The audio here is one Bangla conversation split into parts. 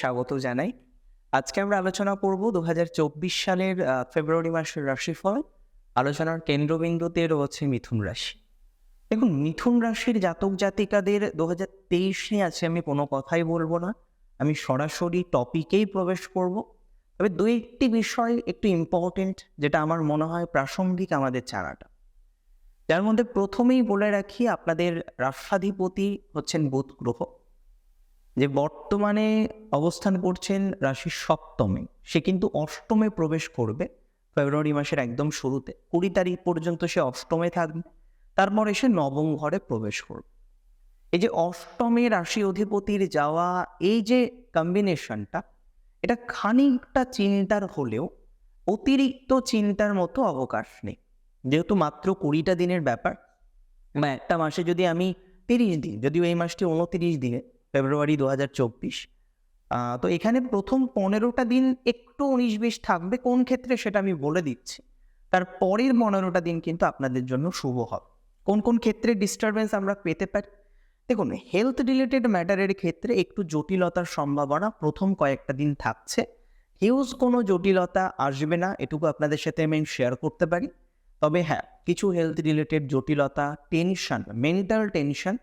স্বাগত জানাই। আজকে আমরা আলোচনা করব দু হাজার চব্বিশ সালের ফেব্রুয়ারি মাসের রাশিফল। আলোচনার কেন্দ্রবিন্দুতে রয়েছে মিথুন রাশি। দেখুন, মিথুন রাশির জাতক জাতিকাদের দু হাজার তেইশ নিয়ে আছে আমি কোনো কথাই বলব না। আমি সরাসরি টপিকেই প্রবেশ করব। তবে দু একটি বিষয় একটু ইম্পর্টেন্ট যেটা আমার মনে হয় প্রাসঙ্গিক আমাদের জানাটা। যার মধ্যে প্রথমেই বলে রাখি, আপনাদের রাষ্ট্রাধিপতি হচ্ছেন বুধ গ্রহ। যে বর্তমানে অবস্থান করছেন রাশির সপ্তমে। সে কিন্তু অষ্টমে প্রবেশ করবে ফেব্রুয়ারি মাসের একদম শুরুতে। কুড়ি তারিখ পর্যন্ত সে অষ্টমে থাকবে। তারপর এসে নবম ঘরে প্রবেশ করবে। এই যে অষ্টমে রাশি অধিপতির যাওয়া এই যে কম্বিনেশনটা এটা খানিকটা চিন্তার হলেও অতিরিক্ত চিন্তার মতো অবকাশ নেই। যেহেতু মাত্র কুড়িটা দিনের ব্যাপার, বা একটা মাসে যদি আমি তিরিশ দিন, যদিও এই মাসটি উনতিরিশ দিনে ফেব্রুয়ারি দু হাজার চব্বিশ তো এখানে প্রথম পনেরোটা দিন একটু উনিশ বিশ থাকবে, কোন ক্ষেত্রে সেটা আমি বলে দিচ্ছি। তার পরের পনেরোটা দিন কিন্তু আপনাদের জন্য শুভ হবে। কোন কোন ক্ষেত্রে ডিস্টারবেন্স আমরা পেতে পারি? দেখুন হেলথ রিলেটেড ম্যাটারের ক্ষেত্রে একটু জটিলতার সম্ভাবনা প্রথম কয়েকটা দিন থাকছে। হিউজ কোনো জটিলতা আসবে না, এটুকু আপনাদের সাথে আমি শেয়ার করতে পারি। তবে হ্যাঁ কিছু হেলথ রিলেটেড জটিলতা টেনশন মেন্টাল টেনশন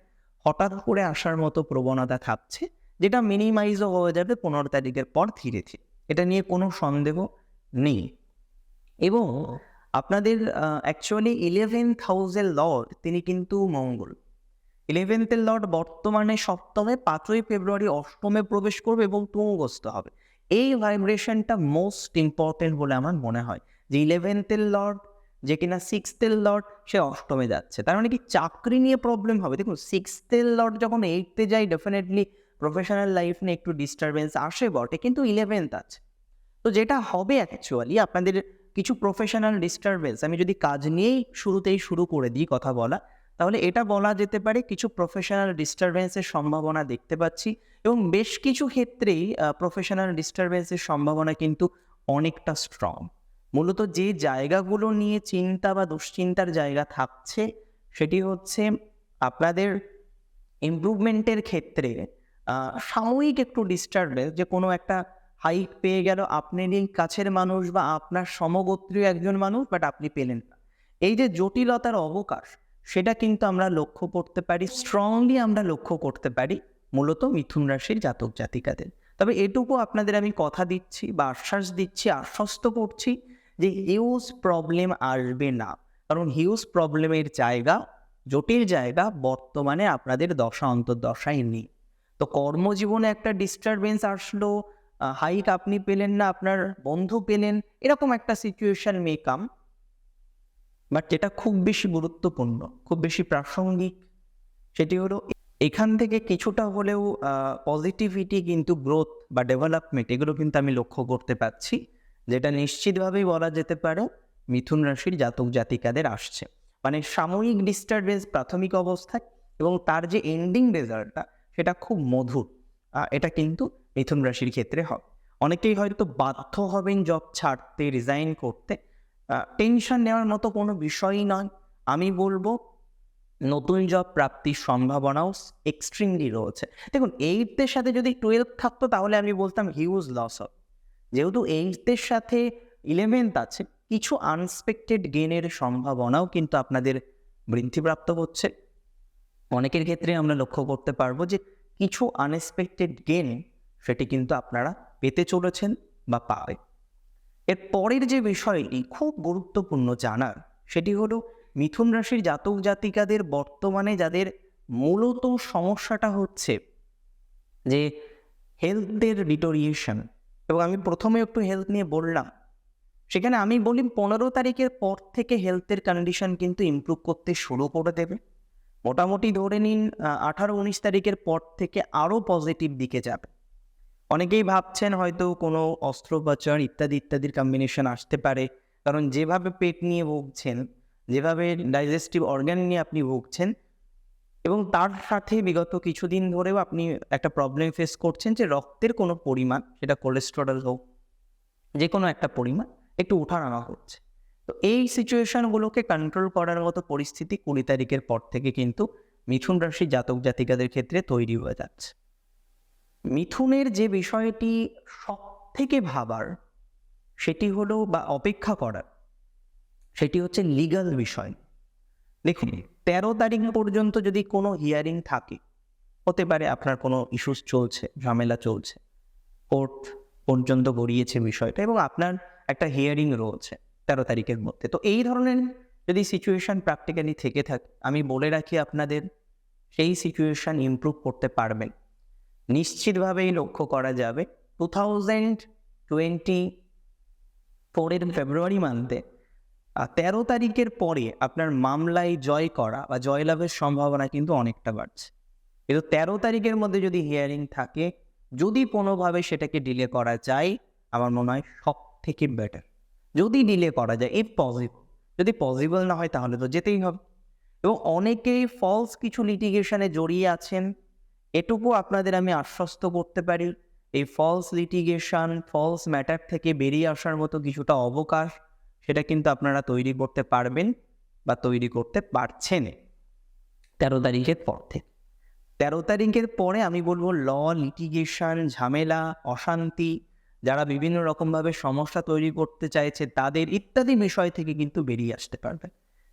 হঠাৎ করে আসার মতো প্রবণতা থাকছে, যেটা মিনিমাইজও হয়ে যাবে পনেরো তারিখের পর ধীরে ধীরে। এটা নিয়ে কোনো সন্দেহ নেই। এবং আপনাদের অ্যাকচুয়ালি ইলেভেন্থ হাউসের লর্ড তিনি কিন্তু মঙ্গল। ইলেভেন্থের লর্ড বর্তমানে সপ্তমে, পাঁচই ফেব্রুয়ারি অষ্টমে প্রবেশ করবে এবং তুঙ্গস্থ হবে। এই ভাইব্রেশনটা মোস্ট ইম্পর্টেন্ট বলে আমার মনে হয়। যে ইলেভেন্থের লর্ড যে কিনা সিক্সথের লর্ড, সে অষ্টমে যাচ্ছে। তার মানে কি চাকরি নিয়ে প্রবলেম হবে। দেখুন সিক্সথের লর্ড যখন এইটতে যায় ডেফিনেটলি প্রফেশনাল লাইফ নিয়ে একটু ডিস্টারবেন্স আসে বটে, কিন্তু ইলেভেন্থ আছে। তো যেটা হবে অ্যাকচুয়ালি আপনাদের কিছু প্রফেশনাল ডিস্টারবেন্স আমি যদি কাজ নিয়েই শুরুতেই শুরু করে দিই কথা বলা, তাহলে এটা বলা যেতে পারে, কিছু প্রফেশনাল ডিস্টারবেন্সের সম্ভাবনা দেখতে পাচ্ছি, এবং বেশ কিছু ক্ষেত্রেই প্রফেশনাল ডিস্টারবেন্সের সম্ভাবনা কিন্তু অনেকটা স্ট্রং মূলত যে জায়গাগুলো নিয়ে চিন্তা বা দুশ্চিন্তার জায়গা থাকছে, সেটি হচ্ছে আপনাদের ইমপ্রুভমেন্টের ক্ষেত্রে সাময়িক একটু ডিস্টারবেন্স যে কোনো একটা হাইক পেয়ে গেল, আপনি আপনারই কাছের মানুষ বা আপনার সমগোত্রীয় একজন মানুষ বাট আপনি পেলেন না। এই যে জটিলতার অবকাশ, সেটা কিন্তু আমরা লক্ষ্য করতে পারি স্ট্রংলি আমরা লক্ষ্য করতে পারি, মূলত মিথুন রাশির জাতক জাতিকাদের। তবে এটুকু আপনাদের আমি কথা দিচ্ছি বা আশ্বাস দিচ্ছি, আশ্বস্ত করছি যে হিউজ প্রবলেম আসবে না। কারণ হিউজ প্রবলেমের জায়গা, জটিল জায়গা বর্তমানে আপনাদের দশা অন্তর্দশায় নেই। তো কর্মজীবনে একটা ডিস্টারবেন্স আসলো হাইক আপনি পেলেন না, আপনার বন্ধু পেলেন, এরকম একটা সিচুয়েশন মে কাম বাট যেটা খুব বেশি গুরুত্বপূর্ণ, খুব বেশি প্রাসঙ্গিক, সেটি হলো এখান থেকে কিছুটা হলেও পজিটিভিটি কিন্তু গ্রোথ বা ডেভেলপমেন্ট এগুলো কিন্তু আমি লক্ষ্য করতে পারছি। যেটা নিশ্চিতভাবেই বলা যেতে পারে মিথুন রাশির জাতক জাতিকাদের আসছে। মানে সাময়িক ডিস্টারবেন্স প্রাথমিক অবস্থায় এবং তার যে এন্ডিং রেজাল্টটা সেটা খুব মধুর। এটা কিন্তু মিথুন রাশির ক্ষেত্রে হবে। অনেকেই হয়তো বাধ্য হবেন জব ছাড়তে রিজাইন করতে। টেনশন নেওয়ার মতো কোনো বিষয়ই নয়। আমি বলব, নতুন জব প্রাপ্তির সম্ভাবনাও এক্সট্রিমলি রয়েছে। দেখুন এইটদের সাথে যদি টুয়েলভ থাকতো, তাহলে আমি বলতাম হিউজ লস হবে। যেহেতু এইটদের সাথে ইলেভেন্থ আছে, কিছু আনএক্সপেক্টেড গেনের সম্ভাবনাও কিন্তু আপনাদের বৃদ্ধিপ্রাপ্ত হচ্ছে। অনেকের ক্ষেত্রে আমরা লক্ষ্য করতে পারব যে কিছু আনএক্সপেক্টেড গেন সেটি কিন্তু আপনারা পেতে চলেছেন বা পাবে এর পরের যে বিষয়টি খুব গুরুত্বপূর্ণ জানার, সেটি হলো মিথুন রাশির জাতক জাতিকাদের বর্তমানে যাদের মূলত সমস্যাটা হচ্ছে যে হেলথের ডিটোরিয়েশন এবং আমি প্রথমে একটু হেলথ নিয়ে বললাম। সেখানে আমি বলি পনেরো তারিখের পর থেকে হেলথের কন্ডিশন কিন্তু ইমপ্রুভ করতে শুরু করে দেবে। মোটামুটি ধরে নিন আঠারো উনিশ তারিখের পর থেকে আরও পজিটিভ দিকে যাবে। অনেকেই ভাবছেন হয়তো কোনো অস্ত্রোপচার ইত্যাদি, ইত্যাদির কম্বিনেশন আসতে পারে। কারণ যেভাবে পেট নিয়ে ভুগছেন, যেভাবে ডাইজেস্টিভ অর্গান নিয়ে আপনি ভুগছেন এবং তার সাথে বিগত কিছুদিন ধরেও আপনি একটা প্রবলেম ফেস করছেন যে রক্তের কোনো পরিমাণ, সেটা কোলেস্টেরল হোক যে কোনো একটা পরিমাণ, একটু উঠানামা হচ্ছে। তো এই সিচুয়েশনগুলোকে কন্ট্রোল করার মতো পরিস্থিতি কুড়ি তারিখের পর থেকে কিন্তু মিথুন রাশি জাতক জাতিকাদের ক্ষেত্রে তৈরি হয়ে যাচ্ছে। মিথুনের যে বিষয়টি সব থেকে ভাবার, সেটি হলো বা অপেক্ষা করার, সেটি হচ্ছে লিগাল বিষয়। দেখুন তেরো তারিখ পর্যন্ত যদি কোনো হিয়ারিং থাকে, হতে পারে আপনার কোনো ইস্যুস চলছে, ঝামেলা চলছে কোর্ট পর্যন্ত গড়িয়েছে বিষয়টা এবং আপনার একটা হিয়ারিং রয়েছে তেরো তারিখের মধ্যে। তো এই ধরনের যদি সিচুয়েশন প্র্যাকটিক্যালি থেকে থাকে, আমি বলে রাখি আপনাদের, সেই সিচুয়েশন ইমপ্রুভ করতে পারবেন। নিশ্চিতভাবেই লক্ষ্য করা যাবে। টু থাউজেন্ড টোয়েন্টি ফোরের ফেব্রুয়ারি মান্থে তেরো তারিখের পরে আপনার মামলায় জয় করা বা জয়লাভের সম্ভাবনা কিন্তু অনেকটা বাড়ছে। কিন্তু তেরো তারিখের মধ্যে যদি হিয়ারিং থাকে, যদি কোনোভাবে সেটাকে ডিলে করা যায়, আমার মনে হয় সব থেকে বেটার যদি ডিলে করা যায় ইফ পসিবল যদি পসিবল না হয় তাহলে তো যেতেই হবে। এবং অনেকেই ফলস কিছু লিটিগেশনে জড়িয়ে আছেন, এটুকু আপনাদের আমি আশ্বস্ত করতে পারি। এই ফলস লিটিগেশন ফলস ম্যাটার থেকে বেরিয়ে আসার মতো কিছুটা অবকাশ সেটা কিন্তু আপনারা তৈরি করতে পারবেন বা তৈরি করতে পারছেন তেরো তারিখের পর থেকে। তেরো তারিখের পরে আমি বলব ল লিটিগেশন ঝামেলা, অশান্তি, যারা বিভিন্ন রকমভাবে সমস্যা তৈরি করতে চাইছে, তাদের ইত্যাদি বিষয় থেকে কিন্তু বেরিয়ে আসতে পারবে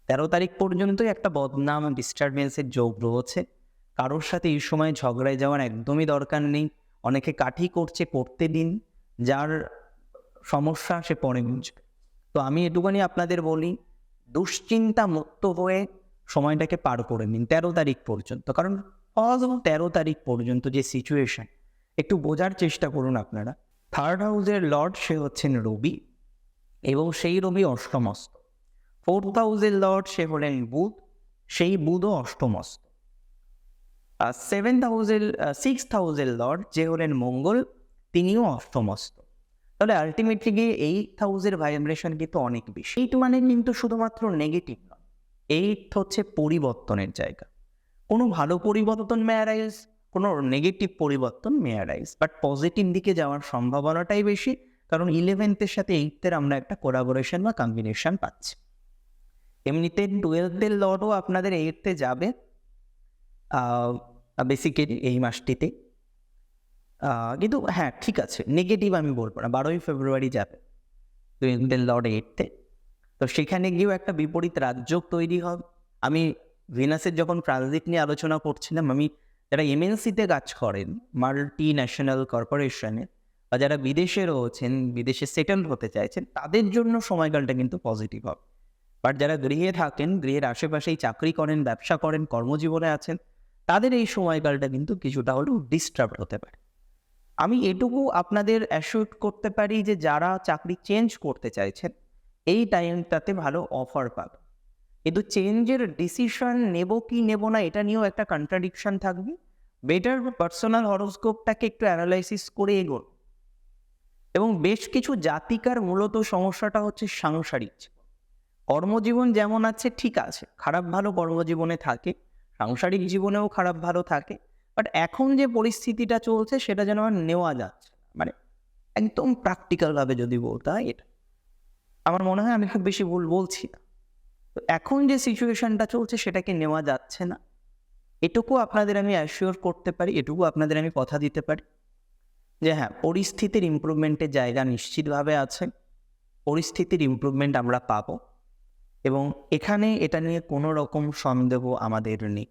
তেরো তারিখ পর্যন্তই একটা বদনাম ডিস্টারবেন্সের যোগ রয়েছে। কারোর সাথে এই সময় ঝগড়ায় যাওয়ার একদমই দরকার নেই। অনেকে কাঠি করছে করতে দিন, যার সমস্যা সে পরে বুঝবে। তো আমি এটুখানি আপনাদের বলি দুশ্চিন্তা মুক্ত হয়ে সময়টাকে পার করে নিন তেরো তারিখ পর্যন্ত। কারণ অজ তেরো তারিখ পর্যন্ত যে সিচুয়েশন একটু বোঝার চেষ্টা করুন আপনারা। থার্ড হাউসের লর্ড সে হচ্ছেন রবি এবং সেই রবি অষ্টমস্ত। ফোর্থ হাউসের লর্ড সে হলেন বুধ, সেই বুধও অষ্টমস্ত। সেভেন্থ হাউসের সিক্স হাউসের লর্ড যে হলেন মঙ্গল, তিনিও অষ্টমস্ত। তাহলে আলটিমেটলি গিয়ে এইট হাউসের ভাইব্রেশন কিন্তু অনেক বেশি। এইট মানে কিন্তু শুধুমাত্র নেগেটিভ নয়। এইট হচ্ছে পরিবর্তনের জায়গা। কোনো ভালো পরিবর্তন মে অ্যারাইজ কোনো নেগেটিভ পরিবর্তন মে অ্যারাইজ বাট পজিটিভ দিকে যাওয়ার সম্ভাবনাটাই বেশি, কারণ ইলেভেন্থের সাথে এইটের আমরা একটা কোলাবোরেশন বা কম্বিনেশন পাচ্ছি। এমনিতে টুয়েলভের লর্ডও আপনাদের এইটতে যাবে বেসিক্যালি এই মাসটিতে। কিন্তু হ্যাঁ ঠিক আছে নেগেটিভ আমি বলব না। বারোই ফেব্রুয়ারি যাবে টুয়েলভের লর্ড এইটতে তো সেখানে গিয়েও একটা বিপরীত রাজযোগ তৈরি হবে। আমি ভিনাসের যখন ট্রানজিট নিয়ে আলোচনা করছিলাম, আমি যারা এমএনসিতে কাজ করেন মাল্টি ন্যাশনাল কর্পোরেশনে বা যারা বিদেশে রয়েছেন, বিদেশে সেটেল হতে চাইছেন, তাদের জন্য সময়কালটা কিন্তু পজিটিভ হবে। বাট যারা গৃহে থাকেন, গৃহের আশেপাশেই চাকরি করেন, ব্যবসা করেন, কর্মজীবনে আছেন, তাদের এই সময়কালটা কিন্তু কিছুটা হলেও ডিস্টার্ব হতে পারে। আমি এটুকু আপনাদের অ্যাসিওর করতে পারি যে যারা চাকরি চেঞ্জ করতে চাইছেন, এই টাইমটাতে ভালো অফার পাবে। কিন্তু চেঞ্জের ডিসিশন নেব কি নেব না, এটা নিয়েও একটা কন্ট্রাডিকশন থাকবে। বেটার পার্সোনাল হরোস্কোপটাকে একটু অ্যানালাইসিস করে এগোন। এবং বেশ কিছু জাতিকার মূলত সমস্যাটা হচ্ছে সাংসারিক কর্মজীবন যেমন আছে, ঠিক আছে। খারাপ ভালো কর্মজীবনে থাকে। সাংসারিক জীবনেও খারাপ ভালো থাকে। বাট এখন যে পরিস্থিতিটা চলছে, সেটা যেন আর নেওয়া যাচ্ছে মানে একদম প্র্যাকটিক্যালভাবে যদি বলতে হয়, এটা আমার মনে হয় আমি খুব বেশি ভুল বলছি না। তো এখন যে সিচুয়েশনটা চলছে সেটাকে নেওয়া যাচ্ছে না? এটুকু আপনাদের আমি অ্যাসিওর করতে পারি, এটুকু আপনাদের আমি কথা দিতে পারি যে হ্যাঁ পরিস্থিতির ইম্প্রুভমেন্টের জায়গা নিশ্চিতভাবে আছে, পরিস্থিতির ইম্প্রুভমেন্ট আমরা পাবো এবং এখানে এটা নিয়ে কোনো রকম সন্দেহ আমাদের নেই।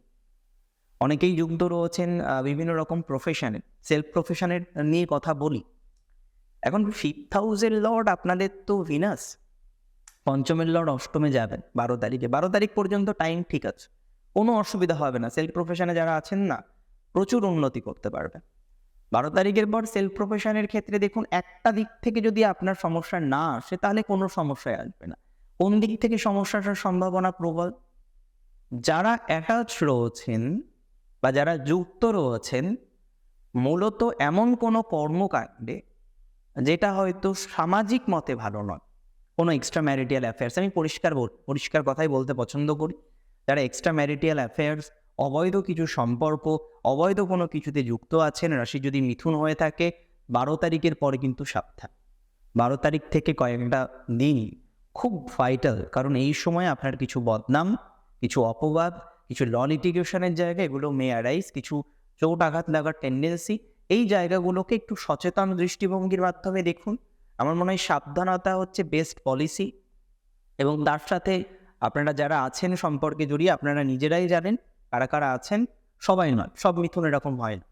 অনেকেই যুক্ত রয়েছেন বিভিন্ন রকম প্রফেশনে সেলফ প্রফেশনের নিয়ে কথা বলি। এখন ফিফথ হাউসের লর্ড আপনাদের তো ভিনাস পঞ্চমের লর্ড অষ্টমে যাবেন, বারো তারিখে। বারো তারিখ পর্যন্ত টাইম ঠিক আছে, কোনো অসুবিধা হবে না। সেলফ প্রফেশনে যারা আছেন না, প্রচুর উন্নতি করতে পারবেন। বারো তারিখের পর সেলফ প্রফেশনের ক্ষেত্রে দেখুন, একটা দিক থেকে যদি আপনার সমস্যা না আসে, তাহলে কোনো সমস্যায় আসবে না। কোন দিক থেকে সমস্যাটার সম্ভাবনা প্রবল? যারা অ্যাটাচ রয়েছেন বা যারা যুক্ত রয়েছেন, মূলত এমন কোনো কর্মকাণ্ডে যেটা হয়তো সামাজিক মতে ভালো নয়। কোনো এক্সট্রা ম্যারিটিয়াল অ্যাফেয়ার্স আমি পরিষ্কার পরিষ্কার কথাই বলতে পছন্দ করি। যারা এক্সট্রা ম্যারিটিয়াল অ্যাফেয়ার্স অবৈধ কিছু সম্পর্ক, অবৈধ কোনো কিছুতে যুক্ত আছেন, রাশি যদি মিথুন হয়ে থাকে, বারো তারিখের পরে কিন্তু সাবধান। বারো তারিখ থেকে কয়েকটা দিন খুব ভাইটাল কারণ এই সময় আপনার কিছু বদনাম, কিছু অপবাদ কিছু ল লিটিগেশনের জায়গা এগুলো মে কিছু চোট আঘাত লাগার টেন্ডেন্সি এই জায়গাগুলোকে একটু সচেতন দৃষ্টিভঙ্গির মাধ্যমে দেখুন। আমার মনে হয় সাবধানতা হচ্ছে বেস্ট পলিসি এবং তার সাথে আপনারা যারা আছেন সম্পর্কে জড়িয়ে, আপনারা নিজেরাই জানেন কারা কারা আছেন, সবাই নয়, সব মিথুন এরকম হয় না।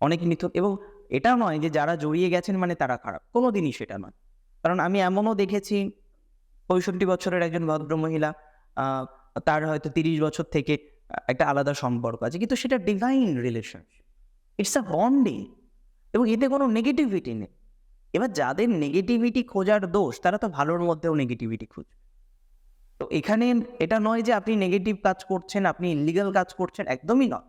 অনেক মিথুন এবং এটা নয় যে যারা জড়িয়ে গেছেন মানে তারা খারাপ কোনো দিনই সেটা নয়। কারণ আমি এমনও দেখেছি, পঁয়ষট্টি বছরের একজন ভদ্রমহিলা তার হয়তো তিরিশ বছর থেকে একটা আলাদা সম্পর্ক আছে। কিন্তু সেটা divine relationship it's a bonding এবং এতে কোনো নেগেটিভিটি নেই। এবার যাদের নেগেটিভিটি খোঁজার দোষ, তারা তো ভালোর মধ্যেও নেগেটিভিটি খুঁজবে তো এখানে এটা নয় যে আপনি নেগেটিভ কাজ করছেন, আপনি ইলিগাল কাজ করছেন, একদমই নয়।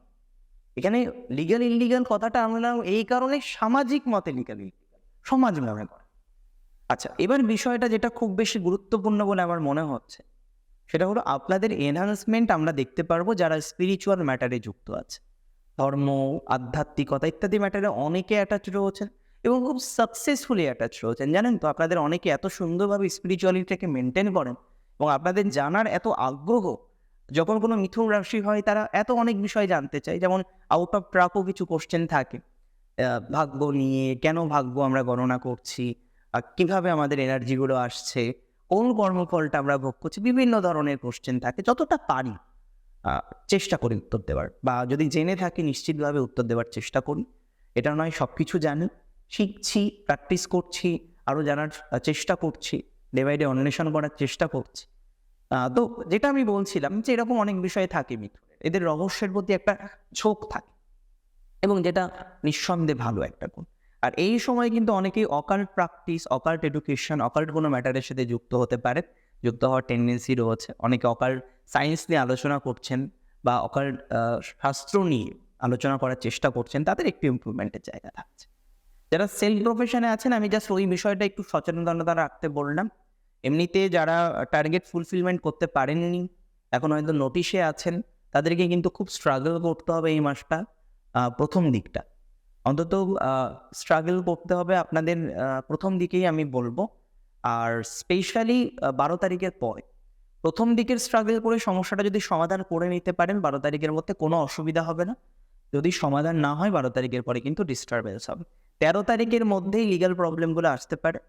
এখানে লিগাল ইলিগাল কথাটা আমরা এই কারণে সামাজিক মতে লিগাল সমাজ মনে করে। আচ্ছা এবার বিষয়টা যেটা খুব বেশি গুরুত্বপূর্ণ বলে আমার মনে হচ্ছে সেটা হলো আপনাদের এনহান্সমেন্ট আমরা দেখতে পারব যারা স্পিরিচুয়াল ম্যাটারে যুক্ত আছে। ধর্ম, আধ্যাত্মিকতা ইত্যাদি ম্যাটারে অনেকে অ্যাটাচ রয়েছেন এবং খুব সাকসেসফুলি অ্যাটাচ রয়েছেন। জানেন তো, আপনাদের অনেকে এত সুন্দরভাবে স্পিরিচুয়ালিটিটাকে মেনটেন করেন এবং আপনাদের জানার এত আগ্রহ, যখন কোনো মিথুন রাশি হয় তারা এত অনেক বিষয় জানতে চায়, যেমন আউট অফ ট্রাকও কিছু কোশ্চেন থাকে। ভাগ্য নিয়ে কেন ভাগ্য আমরা গণনা করছি কীভাবে আমাদের এনার্জিগুলো আসছে কোন কর্মফলটা আমরা ভোগ করছি, বিভিন্ন ধরনের কোশ্চেন থাকে, যতটা পারি চেষ্টা করি উত্তর দেওয়ার। বা যদি জেনে থাকি, নিশ্চিতভাবে উত্তর দেওয়ার চেষ্টা করি। এটা নয় সব কিছু জানি, শিখছি প্র্যাকটিস করছি আরও জানার চেষ্টা করছি ডে বাই ডে অন্বেষণ করার চেষ্টা করছি। তো যেটা আমি বলছিলাম যে এরকম অনেক বিষয় থাকে মিথুনের এদের রহস্যের প্রতি একটা ঝোঁক থাকে। এবং যেটা নিঃসন্দেহে ভালো একটা গুণ। আর এই সময় কিন্তু অনেকেই occult practice occult education occult কোনো ম্যাটারের সাথে যুক্ত হতে পারে, যুক্ত হওয়ার টেন্ডেন্সি রয়েছে। অনেকে অকাল্ট সায়েন্স নিয়ে আলোচনা করছেন বা অকাল্ট শাস্ত্র নিয়ে আলোচনা করার চেষ্টা করছেন, তাদের একটু ইম্প্রুভমেন্টের জায়গা থাকছে। যারা সেলফ প্রফেশনে আছেন, আমি জাস্ট ওই বিষয়টা একটু সচেতনতা রাখতে বললাম। এমনিতে যারা টার্গেট ফুলফিলমেন্ট করতে পারেননি, এখন হয়তো নোটিশে আছেন, তাদেরকে কিন্তু খুব স্ট্রাগল করতে হবে এই মাসটা প্রথম দিকটা। অন্তত স্ট্রাগল করতে হবে আপনাদের প্রথম দিকেই আমি বলব। আর স্পেশালি বারো তারিখের পরে। প্রথম দিকের স্ট্রাগল করে সমস্যাটা যদি সমাধান করে নিতে পারেন, বারো তারিখের মধ্যে কোনো অসুবিধা হবে না। যদি সমাধান না হয়, বারো তারিখের পরে কিন্তু ডিস্টারবেন্স হবে। তেরো তারিখের মধ্যেই লিগ্যাল প্রবলেমগুলো আসতে পারে।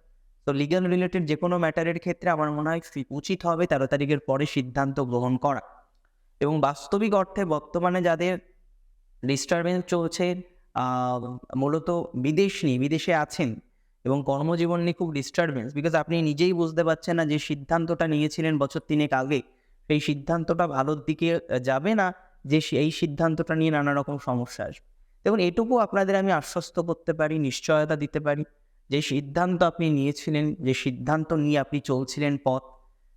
তো লিগ্যাল রিলেটেড যে কোনো ম্যাটারের ক্ষেত্রে আমার মনে হয় উচিত হবে তেরো তারিখের পরে সিদ্ধান্ত গ্রহণ করা। এবং বাস্তবিক অর্থে বর্তমানে যাদের ডিস্টারবেন্স চলছে মূলত বিদেশ নিয়ে, বিদেশে আছেন এবং কর্মজীবন নিয়ে খুব ডিস্টারবেন্স বিকজ আপনি নিজেই বুঝতে পারছেন না যে সিদ্ধান্তটা নিয়েছিলেন বছর তিনেক আগে। সেই সিদ্ধান্তটা ভালোর দিকে যাবে না যে এই সিদ্ধান্তটা নিয়ে নানা রকম সমস্যা আসবে। দেখুন, এটুকু আপনাদের আমি আশ্বস্ত করতে পারি, নিশ্চয়তা দিতে পারি যে সিদ্ধান্ত আপনি নিয়েছিলেন, যে সিদ্ধান্ত নিয়ে আপনি চলছিলেন পথ,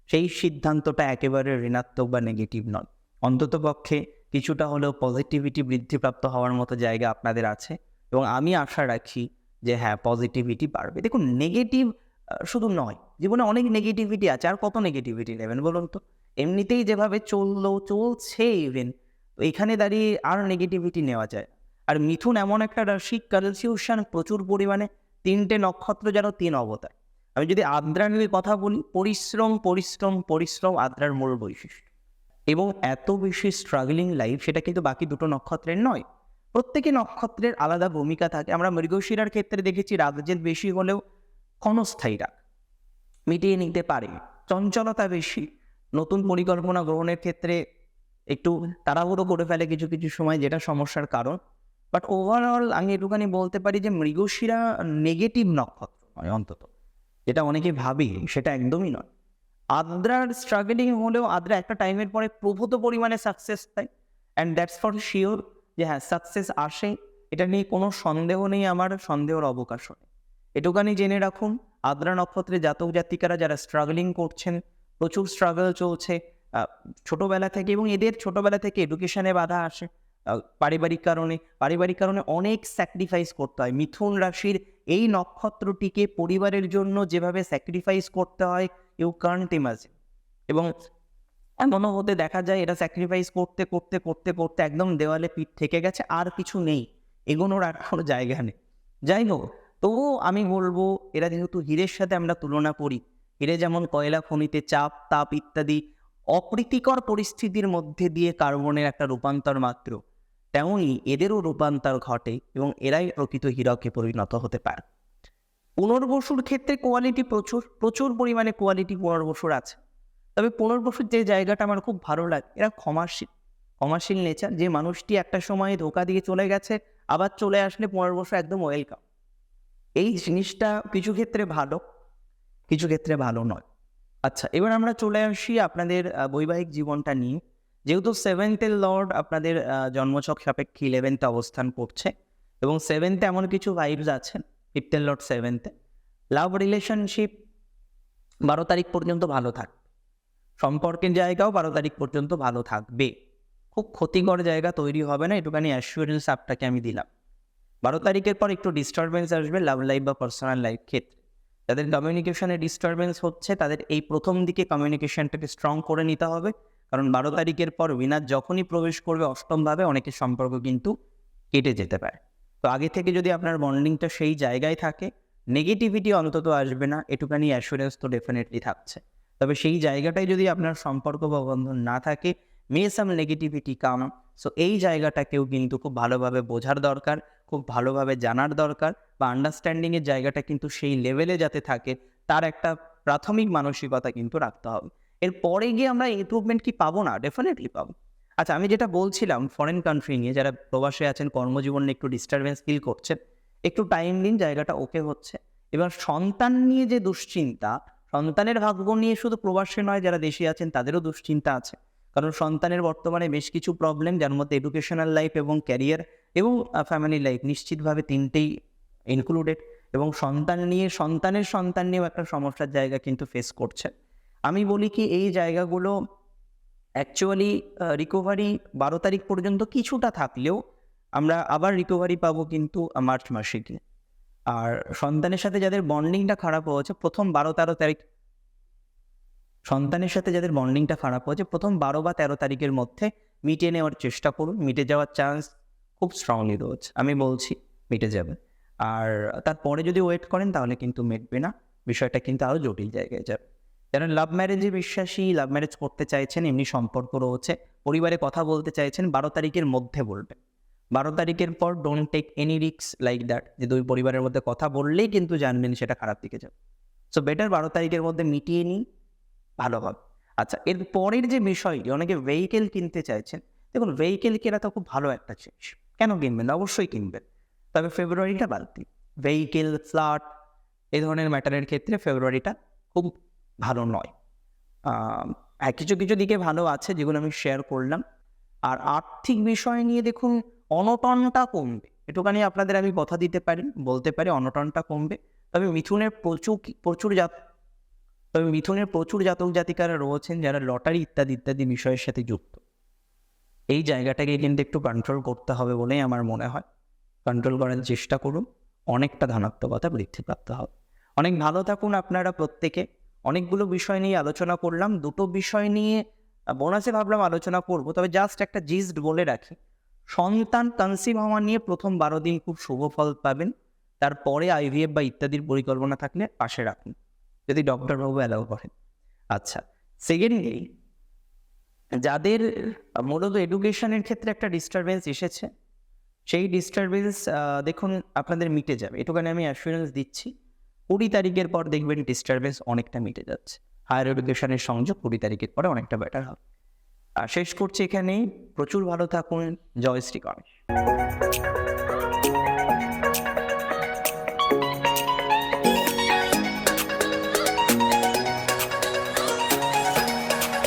সেই সিদ্ধান্তটা একেবারে ঋণাত্মক বা নেগেটিভ নয়। অন্তত পক্ষে কিছুটা হলেও পজিটিভিটি বৃদ্ধিপ্রাপ্ত হওয়ার মতো জায়গা আপনাদের আছে এবং আমি আশা রাখি যে হ্যাঁ পজিটিভিটি বাড়বে। দেখুন নেগেটিভ শুধু নয়, জীবনে অনেক নেগেটিভিটি আছে। আর কত নেগেটিভিটি নেবেন বলুন তো? এমনিতেই যেভাবে চলল, চলছে ইভেন এখানে দাঁড়িয়ে আর নেগেটিভিটি নেওয়া যায়। আর মিথুন এমন একটা রাশি কনফিউশন প্রচুর পরিমাণে, তিনটে নক্ষত্র যেন তিন অবতার। আমি যদি আদ্রা নিয়ে কথা বলি, পরিশ্রম পরিশ্রম পরিশ্রম আদ্রার মূল বৈশিষ্ট্য। এবং এত বেশি স্ট্রাগলিং লাইফ সেটা কিন্তু বাকি দুটো নক্ষত্রের নয়। প্রত্যেকে নক্ষত্রের আলাদা ভূমিকা থাকে। আমরা মৃগশিরার ক্ষেত্রে দেখেছি রাগজেদ বেশি হলেও ক্ষণস্থায়ী রাগ। মিটিয়ে নিতে পারে। চঞ্চলতা বেশি। নতুন পরিকল্পনা গ্রহণের ক্ষেত্রে একটু তাড়াহুড়ো করে ফেলে কিছু কিছু সময় যেটা সমস্যার কারণ। বাট ওভারঅল আমি একটুখানি বলতে পারি যে মৃগশিরা নেগেটিভ নক্ষত্র নয় অন্তত। যেটা অনেকে ভাবি সেটা একদমই নয়। আদ্রার স্ট্রাগলিং হলেও আদ্রা একটা টাইমের পরে প্রভূত পরিমাণে সাকসেস পায়। অ্যান্ড দ্যাটস ফর শিওর যে হ্যাঁ সাকসেস আসে। এটা নিয়ে কোনো সন্দেহ নেই আমার, সন্দেহর অবকাশ নেই এটুখানি জেনে রাখুন আদ্রা নক্ষত্রে জাতক জাতিকারা যারা স্ট্রাগলিং করছেন, প্রচুর স্ট্রাগল চলছে ছোটবেলা থেকে এবং এদের ছোটবেলা থেকে এডুকেশনে বাধা আসে। পারিবারিক কারণে পারিবারিক কারণে অনেক স্যাক্রিফাইস করতে হয়। মিথুন রাশির এই নক্ষত্রটিকে পরিবারের জন্য যেভাবে স্যাক্রিফাইস করতে হয় ইউ কান্ট ইমাজিন এবং এমনও হতে দেখা যায় এটা স্যাক্রিফাইস করতে করতে করতে করতে একদম দেওয়ালে পিঠ থেকে গেছে, আর কিছু নেই। এগোনোর আর কোনো জায়গা নেই। যাই হোক, তবুও আমি বলব, এরা যেহেতু হীরের সাথে আমরা তুলনা করি, হিরে যেমন কয়লা খনিতে চাপ, তাপ ইত্যাদি অপ্রীতিকর পরিস্থিতির মধ্যে দিয়ে কার্বনের একটা রূপান্তর মাত্র তেমনই এদেরও রূপান্তর ঘটে এবং এরাই প্রকৃত হীরকে পরিণত হতে পারে। পুনর্বসুর ক্ষেত্রে কোয়ালিটি প্রচুর প্রচুর পরিমাণে কোয়ালিটি পুনর্বসুর আছে। তবে পুনর্বসুর যে জায়গাটা আমার খুব ভালো লাগে, এরা ক্ষমাশীল। ক্ষমাশীল নেচার যে মানুষটি একটা সময়ে ধোকা দিয়ে চলে গেছে, আবার চলে আসলে পুনর্বসু একদম ওয়েলকাম এই জিনিসটা কিছু ক্ষেত্রে ভালো, কিছু ক্ষেত্রে ভালো নয়। আচ্ছা এবার আমরা চলে আসি আপনাদের বৈবাহিক জীবনটা নিয়ে। যেহেতু সেভেন্থের লর্ড আপনাদের জন্মছক সাপেক্ষে ইলেভেন্থে অবস্থান করছে, এবং সেভেন্থে এমন কিছু ভাইবস আছেন ফিফথের লট সেভেন্থে লাভ রিলেশনশিপ বারো তারিখ পর্যন্ত ভালো থাকবে সম্পর্কের জায়গাও বারো তারিখ পর্যন্ত ভালো থাকবে। খুব ক্ষতিকর জায়গা তৈরি হবে না, এটুখানি অ্যাসুরেন্স আপনাকে আমি দিলাম। বারো তারিখের পর একটু ডিস্টারবেন্স আসবে লাভ লাইফ বা পার্সোনাল লাইফ ক্ষেত্রে। যাদের কমিউনিকেশনে ডিস্টারবেন্স হচ্ছে, তাদের এই প্রথম দিকে কমিউনিকেশনটাকে স্ট্রং করে নিতে হবে। কারণ বারো তারিখের পর উইনার যখনই প্রবেশ করবে অষ্টমভাবে অনেকের সম্পর্ক কিন্তু কেটে যেতে পারে। তো আগে থেকে যদি আপনার বন্ডিংটা সেই জায়গায় থাকে নেগেটিভিটি অন্তত আসবে না এটুখানি অ্যাসুরেন্স তো ডেফিনেটলি থাকছে। তবে সেই জায়গাটায় যদি আপনার সম্পর্ক বা বন্ধন না থাকে মে সাম নেগেটিভিটি কাম সো এই জায়গাটাকেও কিন্তু খুব ভালোভাবে বোঝার দরকার, খুব ভালোভাবে জানার দরকার, বা আন্ডারস্ট্যান্ডিংয়ের জায়গাটা কিন্তু সেই লেভেলে যাতে থাকে, তার একটা প্রাথমিক মানসিকতা কিন্তু রাখতে হবে। এরপরে গিয়ে আমরা ইমপ্রুভমেন্ট কি পাবো না? ডেফিনেটলি পাবো। আচ্ছা আমি যেটা বলছিলাম ফরেন কান্ট্রি নিয়ে, যারা প্রবাসে আছেন, কর্মজীবনে একটু ডিস্টারবেন্স ফিল করছেন, একটু টাইম দিন জায়গাটা ওকে হচ্ছে। এবার সন্তান নিয়ে যে দুশ্চিন্তা, সন্তানের ভাগ্য নিয়ে শুধু প্রবাসে নয়, যারা দেশে আছেন, তাদেরও দুশ্চিন্তা আছে। কারণ সন্তানের বর্তমানে বেশ কিছু প্রবলেম যার মধ্যে এডুকেশনাল লাইফ এবং ক্যারিয়ার এবং ফ্যামিলি লাইফ নিশ্চিতভাবে তিনটেই ইনক্লুডেড এবং সন্তান নিয়ে, সন্তানের সন্তান নিয়েও একটা সমস্যার জায়গা কিন্তু ফেস করছে আমি বলি কি, এই জায়গাগুলো অ্যাকচুয়ালি রিকভারি বারো তারিখ পর্যন্ত কিছুটা থাকলেও আমরা আবার রিকভারি পাবো কিন্তু মার্চ মাসে গিয়ে আর সন্তানের সাথে যাদের বন্ডিংটা খারাপ হয়েছে প্রথম বারো তেরো তারিখ সন্তানের সাথে যাদের বন্ডিংটা খারাপ হয়েছে প্রথম বারো বা তেরো তারিখের মধ্যে মিটিয়ে নেওয়ার চেষ্টা করুন। মিটে যাওয়ার চান্স খুব স্ট্রংলি রয়েছে, আমি বলছি মিটে যাবে। আর তারপরে যদি ওয়েট করেন, তাহলে কিন্তু মিটবে না। বিষয়টা কিন্তু আরও জটিল জায়গায় যাবে। যারা লাভ ম্যারেজে বিশ্বাসী লাভ ম্যারেজ করতে চাইছেন, এমনি সম্পর্ক রয়েছে। পরিবারে কথা বলতে চাইছেন, বারো তারিখের মধ্যে বলবেন বারো তারিখের পর ডোন্ট টেক এনি রিক্স লাইক দ্যাট যে দুই পরিবারের মধ্যে কথা বললেই কিন্তু জানবেন সেটা খারাপ দিকে যাবে। সো বেটার বারো তারিখের মধ্যে মিটিয়ে নিই ভালো হবে। আচ্ছা এর পরের যে বিষয়টি, অনেকে ভেহিকেল কিনতে চাইছেন। দেখুন ভেহিকেল কেনা তো খুব ভালো একটা জিনিস। কেন কিনবেন? অবশ্যই কিনবেন। তবে ফেব্রুয়ারিটা বাদ দিন। ভেহিকেল ফ্ল্যাট এই ধরনের ম্যাটারের ক্ষেত্রে ফেব্রুয়ারিটা খুব ভালো নয়। কিছু কিছু দিকে ভালো আছে যেগুলো আমি শেয়ার করলাম। আর আর্থিক বিষয় নিয়ে দেখুন, অনটনটা কমবে। একটুখানি আপনাদের আমি কথা দিতে পারি, বলতে পারি, অনটনটা কমবে। তবে মিথুনের প্রচুর প্রচুর জাত, তবে মিথুনের প্রচুর জাতক জাতিকারা রয়েছেন যারা লটারি ইত্যাদি ইত্যাদি বিষয়ের সাথে যুক্ত। এই জায়গাটাকে কিন্তু একটু কন্ট্রোল করতে হবে বলেই আমার মনে হয়। কন্ট্রোল করার চেষ্টা করুন। অনেকটা ধনাত্মকতা বৃদ্ধিপ্রাপ্ত হবে। অনেক ভালো থাকুন আপনারা প্রত্যেকে। অনেকগুলো বিষয় নিয়ে আলোচনা করলাম। দুটো বিষয় নিয়ে বোনাসে ভাবলাম আলোচনা করব। তবে জাস্ট একটা জিস্ট বলে রাখি। সন্তান কনসিভ হওয়া নিয়ে প্রথম বারো দিন খুব শুভ ফল পাবেন। তারপরে আইভিএফ বা ইত্যাদির পরিকল্পনা থাকলে পাশে রাখুন। যদি ডক্টরবাবু অ্যালাউ করেন। আচ্ছা সেকেন্ডলি যাদের মূলত এডুকেশনের ক্ষেত্রে একটা ডিস্টারবেন্স এসেছে, সেই ডিস্টারবেন্স দেখুন, আপনাদের মিটে যাবে। এটুখানি আমি অ্যাসুরেন্স দিচ্ছি। কুড়ি তারিখের পর দেখবেন ডিস্টারবেন্স অনেকটা মিটে যাচ্ছে। হায়ার এডুকেশনের সংযোগ কুড়ি তারিখের পরে অনেকটা বেটার হবে। আর শেষ করছি এখানেই। প্রচুর ভালো থাকুন। জয় শ্রী গণেশ